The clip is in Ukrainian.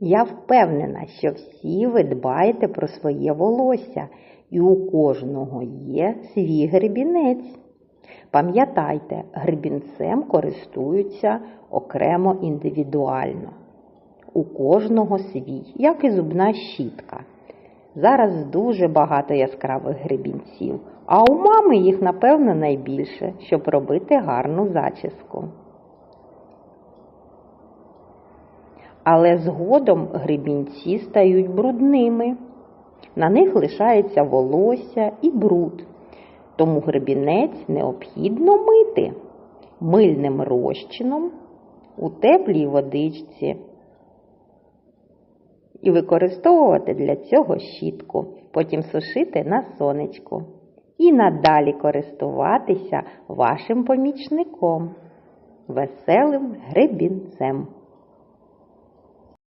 Я впевнена, що всі ви дбаєте про своє волосся, і у кожного є свій гребінець. Пам'ятайте, гребінцем користуються окремо індивідуально. У кожного свій, як і зубна щітка. Зараз дуже багато яскравих гребінців, а у мами їх, напевно, найбільше, щоб робити гарну зачіску. Але згодом гребінці стають брудними. На них лишається волосся і бруд, тому гребінець необхідно мити мильним розчином у теплій водичці і використовувати для цього щітку, потім сушити на сонечку і надалі користуватися вашим помічником, веселим гребінцем.